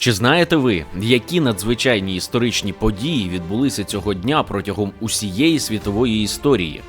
Чи знаєте ви, які надзвичайні історичні події відбулися цього дня протягом усієї світової історії?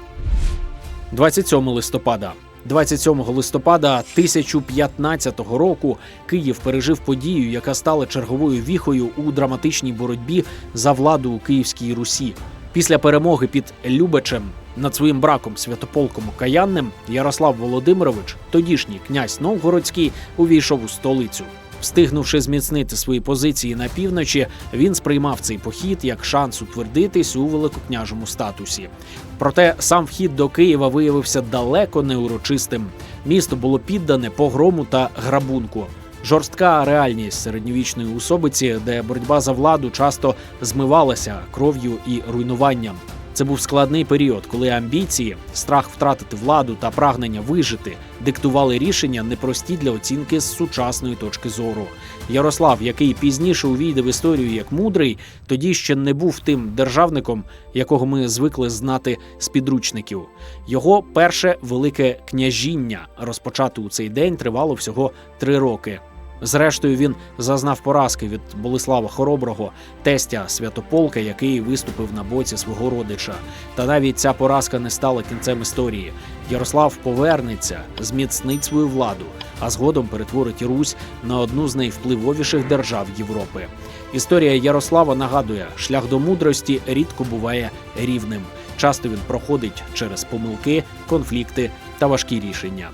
27 листопада. 27 листопада 1015 року Київ пережив подію, яка стала черговою віхою у драматичній боротьбі за владу у Київській Русі. Після перемоги під Любечем над своїм браком Святополком Окаянним Ярослав Володимирович, тодішній князь Новгородський, увійшов у столицю. Встигнувши зміцнити свої позиції на півночі, він сприймав цей похід як шанс утвердитись у великокняжому статусі. Проте сам вхід до Києва виявився далеко не урочистим. Місто було піддане погрому та грабунку. Жорстка реальність середньовічної особиці, де боротьба за владу часто змивалася кров'ю і руйнуванням. Це був складний період, коли амбіції, страх втратити владу та прагнення вижити диктували рішення непрості для оцінки з сучасної точки зору. Ярослав, який пізніше увійде в історію як мудрий, тоді ще не був тим державником, якого ми звикли знати з підручників. Його перше велике княжіння, розпочате у цей день, тривало всього три роки. Зрештою, він зазнав поразки від Болеслава Хороброго, тестя Святополка, який виступив на боці свого родича. Та навіть ця поразка не стала кінцем історії. Ярослав повернеться, зміцнить свою владу, а згодом перетворить Русь на одну з найвпливовіших держав Європи. Історія Ярослава нагадує, шлях до мудрості рідко буває рівним. Часто він проходить через помилки, конфлікти та важкі рішення.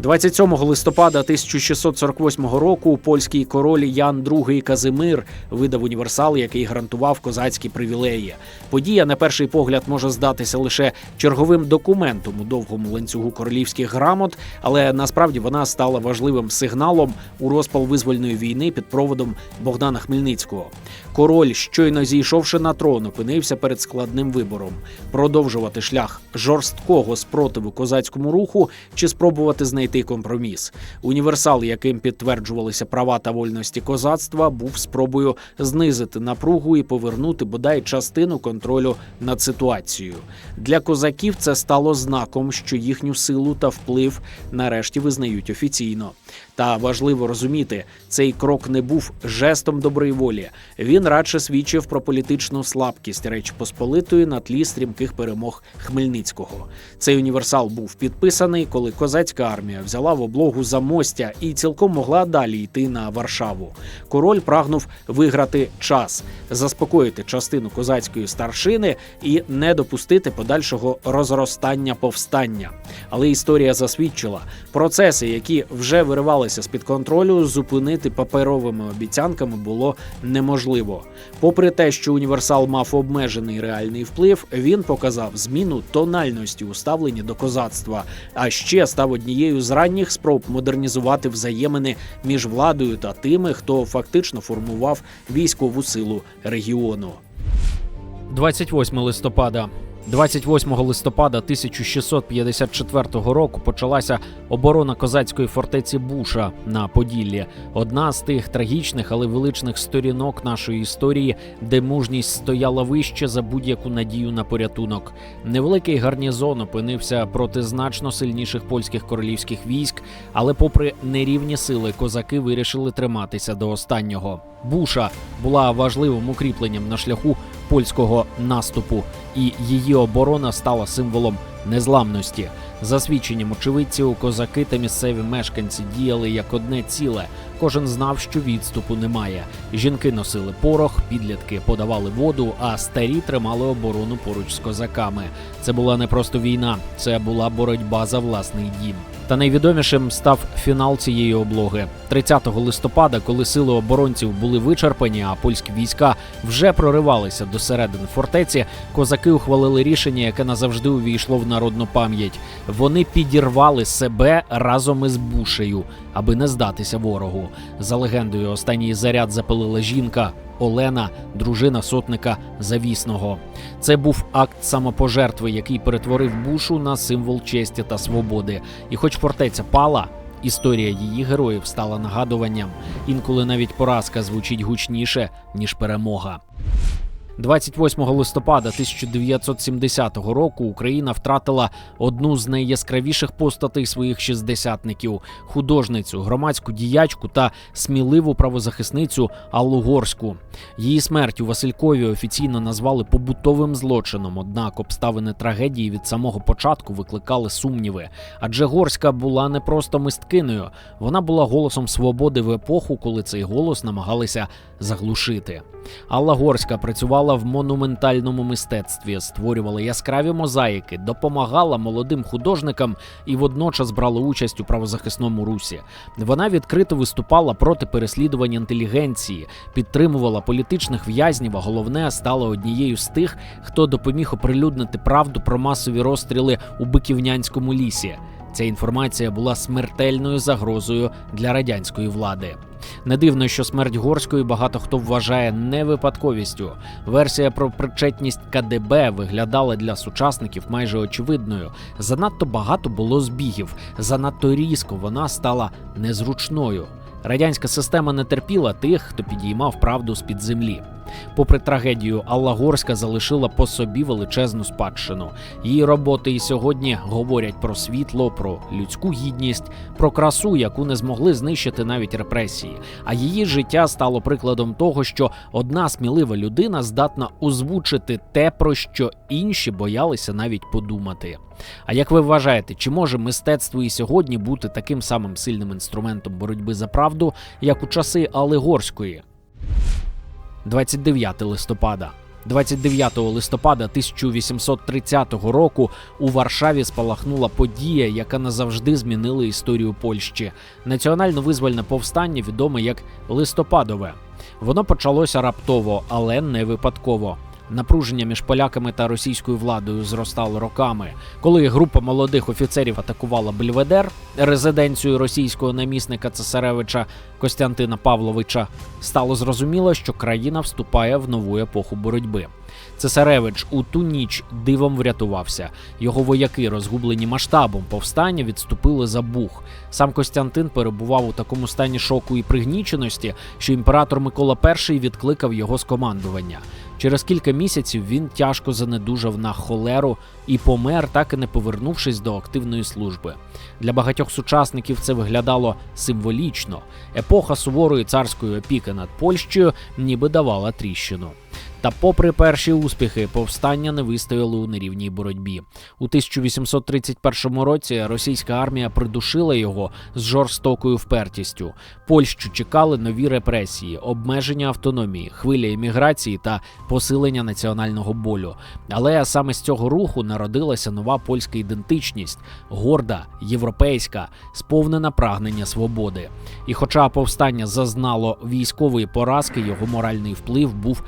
27 листопада 1648 року польський король Ян II Казимир видав універсал, який гарантував козацькі привілеї. Подія на перший погляд може здатися лише черговим документом у довгому ланцюгу королівських грамот, але насправді вона стала важливим сигналом у розпал визвольної війни під проводом Богдана Хмельницького. Король, щойно зійшовши на трон, опинився перед складним вибором: продовжувати шлях жорсткого спротиву козацькому руху чи спробувати знайти компроміс. Універсал, яким підтверджувалися права та вольності козацтва, був спробою знизити напругу і повернути бодай частину контролю над ситуацією. Для козаків це стало знаком, що їхню силу та вплив нарешті визнають офіційно. Та важливо розуміти, цей крок не був жестом доброї волі. Він радше свідчив про політичну слабкість Речі Посполитої на тлі стрімких перемог Хмельницького. Цей універсал був підписаний, коли козацька армія взяла в облогу замостя і цілком могла далі йти на Варшаву. Король прагнув виграти час, заспокоїти частину козацької старшини і не допустити подальшого розростання повстання. Але історія засвідчила процеси, які вже виривалися з під контролю, зупинити паперовими обіцянками було неможливо. Попри те, що універсал мав обмежений реальний вплив, він показав зміну тональності у ставленні до козацтва, а ще став однією з ранніх спроб модернізувати взаємини між владою та тими, хто фактично формував військову силу регіону. 28 листопада. 28 листопада 1654 року почалася оборона козацької фортеці Буша на Поділлі. Одна з тих трагічних, але величних сторінок нашої історії, де мужність стояла вище за будь-яку надію на порятунок. Невеликий гарнізон опинився проти значно сильніших польських королівських військ, але, попри нерівні сили, козаки вирішили триматися до останнього. Буша була важливим укріпленням на шляху польського наступу, і її оборона стала символом незламності. За свідченням очевидців, козаки та місцеві мешканці діяли як одне ціле. Кожен знав, що відступу немає. Жінки носили порох, підлітки подавали воду, а старі тримали оборону поруч з козаками. Це була не просто війна, це була боротьба за власний дім. Та найвідомішим став фінал цієї облоги 30 листопада, коли сили оборонців були вичерпані, а польські війська вже проривалися до середини фортеці. Козаки ухвалили рішення, яке назавжди увійшло в народну пам'ять. Вони підірвали себе разом із бушею, аби не здатися ворогу. За легендою, останній заряд запалила жінка. Олена, дружина сотника Завісного. Це був акт самопожертви, який перетворив бушу на символ честі та свободи. І хоч фортеця пала, історія її героїв стала нагадуванням. Інколи навіть поразка звучить гучніше ніж перемога. 28 листопада 1970 року Україна втратила одну з найяскравіших постатей своїх шістдесятників художницю, громадську діячку та сміливу правозахисницю Аллу Горську. Її смерть у Василькові офіційно назвали побутовим злочином. Однак обставини трагедії від самого початку викликали сумніви. Адже Горська була не просто мисткинею, вона була голосом свободи в епоху, коли цей голос намагалися заглушити. Алла Горська працювала в монументальному мистецтві, створювала яскраві мозаїки, допомагала молодим художникам і водночас брала участь у правозахисному русі. Вона відкрито виступала проти переслідувань інтелігенції, підтримувала політичних в'язнів, а головне стала однією з тих, хто допоміг оприлюднити правду про масові розстріли у Биківнянському лісі. Ця інформація була смертельною загрозою для радянської влади. Не дивно, що смерть горської багато хто вважає не випадковістю. Версія про причетність КДБ виглядала для сучасників майже очевидною. Занадто багато було збігів, занадто різко вона стала незручною. Радянська система не терпіла тих, хто підіймав правду з під землі. Попри трагедію, Алла Горська залишила по собі величезну спадщину. Її роботи і сьогодні говорять про світло, про людську гідність, про красу, яку не змогли знищити навіть репресії. А її життя стало прикладом того, що одна смілива людина здатна озвучити те, про що інші боялися навіть подумати. А як ви вважаєте, чи може мистецтво і сьогодні бути таким самим сильним інструментом боротьби за правду, як у часи Алли Горської? 29 листопада. 29 листопада 1830 року у Варшаві спалахнула подія, яка назавжди змінила історію Польщі. Національно-визвольне повстання відоме як листопадове. Воно почалося раптово, але не випадково. Напруження між поляками та російською владою зростало роками. Коли група молодих офіцерів атакувала Бельведер, резиденцію російського намісника цесаревича Костянтина Павловича, стало зрозуміло, що країна вступає в нову епоху боротьби. Цесаревич у ту ніч дивом врятувався. Його вояки, розгублені масштабом повстання, відступили за Буг. Сам Костянтин перебував у такому стані шоку і пригніченості, що імператор Микола І відкликав його з командування. Через кілька місяців він тяжко занедужав на холеру і помер, так і не повернувшись до активної служби. Для багатьох сучасників це виглядало символічно. Епоха суворої царської опіки над Польщею ніби давала тріщину. Та, попри перші успіхи, повстання не вистояли у нерівній боротьбі. У 1831 році російська армія придушила його з жорстокою впертістю. Польщу чекали нові репресії, обмеження автономії, хвиля імміграції та посилення національного болю. Але саме з цього руху народилася нова польська ідентичність, горда, європейська, сповнена прагнення свободи. І, хоча повстання зазнало військової поразки, його моральний вплив був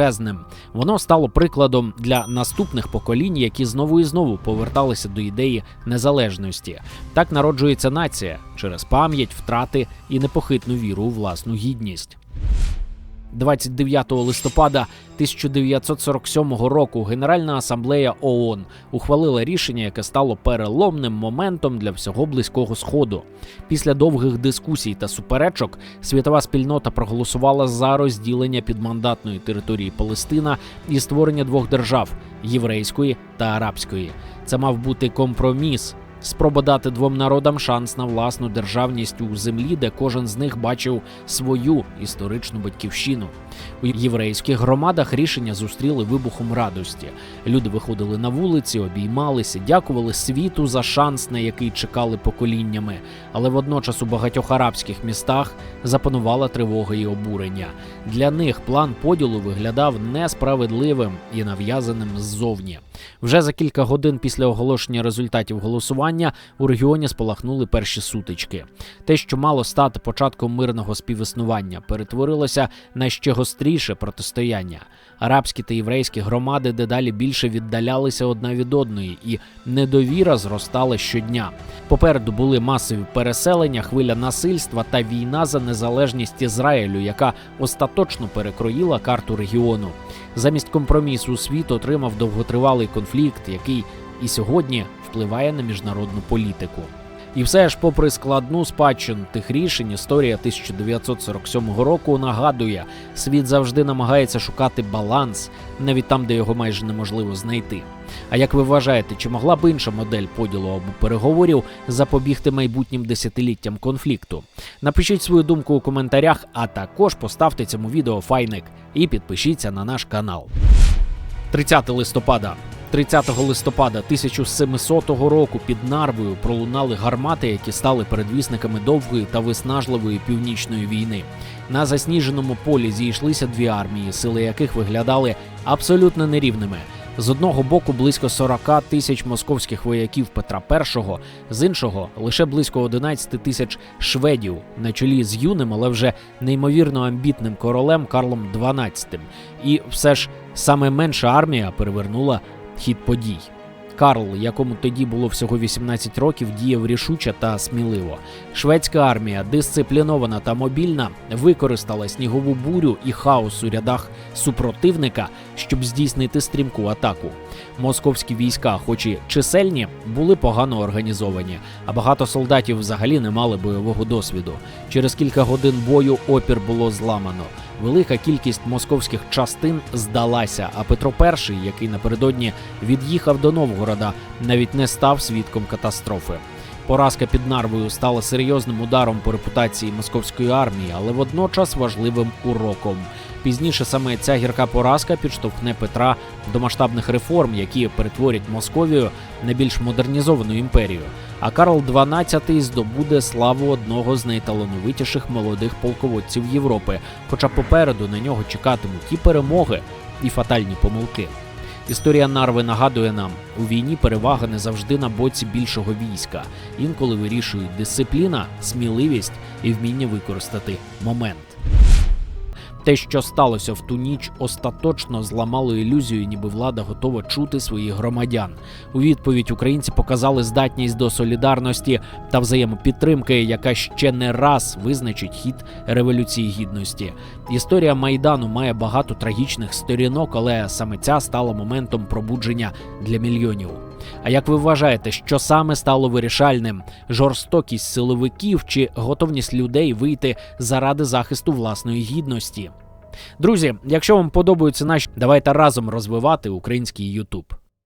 величезним. Воно стало прикладом для наступних поколінь, які знову і знову поверталися до ідеї незалежності. Так народжується нація через пам'ять, втрати і непохитну віру у власну гідність. 29 листопада 1947 року Генеральна асамблея ООН ухвалила рішення, яке стало переломним моментом для всього близького сходу. Після довгих дискусій та суперечок світова спільнота проголосувала за розділення підмандатної території Палестина і створення двох держав єврейської та арабської. Це мав бути компроміс. Спроба дати двом народам шанс на власну державність у землі, де кожен з них бачив свою історичну батьківщину. У єврейських громадах рішення зустріли вибухом радості. Люди виходили на вулиці, обіймалися, дякували світу за шанс, на який чекали поколіннями. Але водночас у багатьох арабських містах запанувала тривога і обурення. Для них план поділу виглядав несправедливим і нав'язаним ззовні. Вже за кілька годин після оголошення результатів голосування у регіоні спалахнули перші сутички. Те, що мало стати початком мирного співіснування, перетворилося на ще гостріше протистояння. Арабські та єврейські громади дедалі більше віддалялися одна від одної, і недовіра зростала щодня. Попереду були масові переселення, хвиля насильства та війна за незалежність Ізраїлю, яка остаточно перекроїла карту регіону. Замість компромісу світ отримав довготривалий конфлікт, який і сьогодні впливає на міжнародну політику. І все ж, попри складну спадщину тих рішень, історія 1947 року нагадує, світ завжди намагається шукати баланс, навіть там, де його майже неможливо знайти. А як ви вважаєте, чи могла б інша модель поділу або переговорів запобігти майбутнім десятиліттям конфлікту? Напишіть свою думку у коментарях, а також поставте цьому відео файник і підпишіться на наш канал. 30 листопада. 30 листопада 1700 року під Нарвою пролунали гармати, які стали передвісниками довгої та виснажливої північної війни. На засніженому полі зійшлися дві армії, сили яких виглядали абсолютно нерівними. З одного боку близько 40 тисяч московських вояків Петра І, з іншого лише близько 11 тисяч шведів на чолі з юним, але вже неймовірно амбітним королем Карлом XII. І все ж саме менша армія перевернула хід подій. Карл, якому тоді було всього 18 років, діяв рішуче та сміливо. Шведська армія, дисциплінована та мобільна, використала снігову бурю і хаос у рядах супротивника, щоб здійснити стрімку атаку. Московські війська, хоч і чисельні, були погано організовані, а багато солдатів взагалі не мали бойового досвіду. Через кілька годин бою опір було зламано. Велика кількість московських частин здалася, а Петро І, який напередодні від'їхав до Новгорода, навіть не став свідком катастрофи. Поразка під Нарвою стала серйозним ударом по репутації московської армії, але водночас важливим уроком. Пізніше саме ця гірка поразка підштовхне Петра до масштабних реформ, які перетворять Московію на більш модернізовану імперію. А Карл XII здобуде славу одного з найталановитіших молодих полководців Європи, хоча попереду на нього чекатимуть і перемоги, і фатальні помилки. Історія Нарви нагадує нам, у війні перевага не завжди на боці більшого війська. Інколи вирішують дисципліна, сміливість і вміння використати момент. Те, що сталося в ту ніч, остаточно зламало ілюзію, ніби влада готова чути своїх громадян. У відповідь українці показали здатність до солідарності та взаємопідтримки, яка ще не раз визначить хід революції гідності. Історія майдану має багато трагічних сторінок, але саме ця стала моментом пробудження для мільйонів. А як ви вважаєте, що саме стало вирішальним? Жорстокість силовиків чи готовність людей вийти заради захисту власної гідності? Друзі, якщо вам подобаються наші, давайте разом розвивати український Ютуб.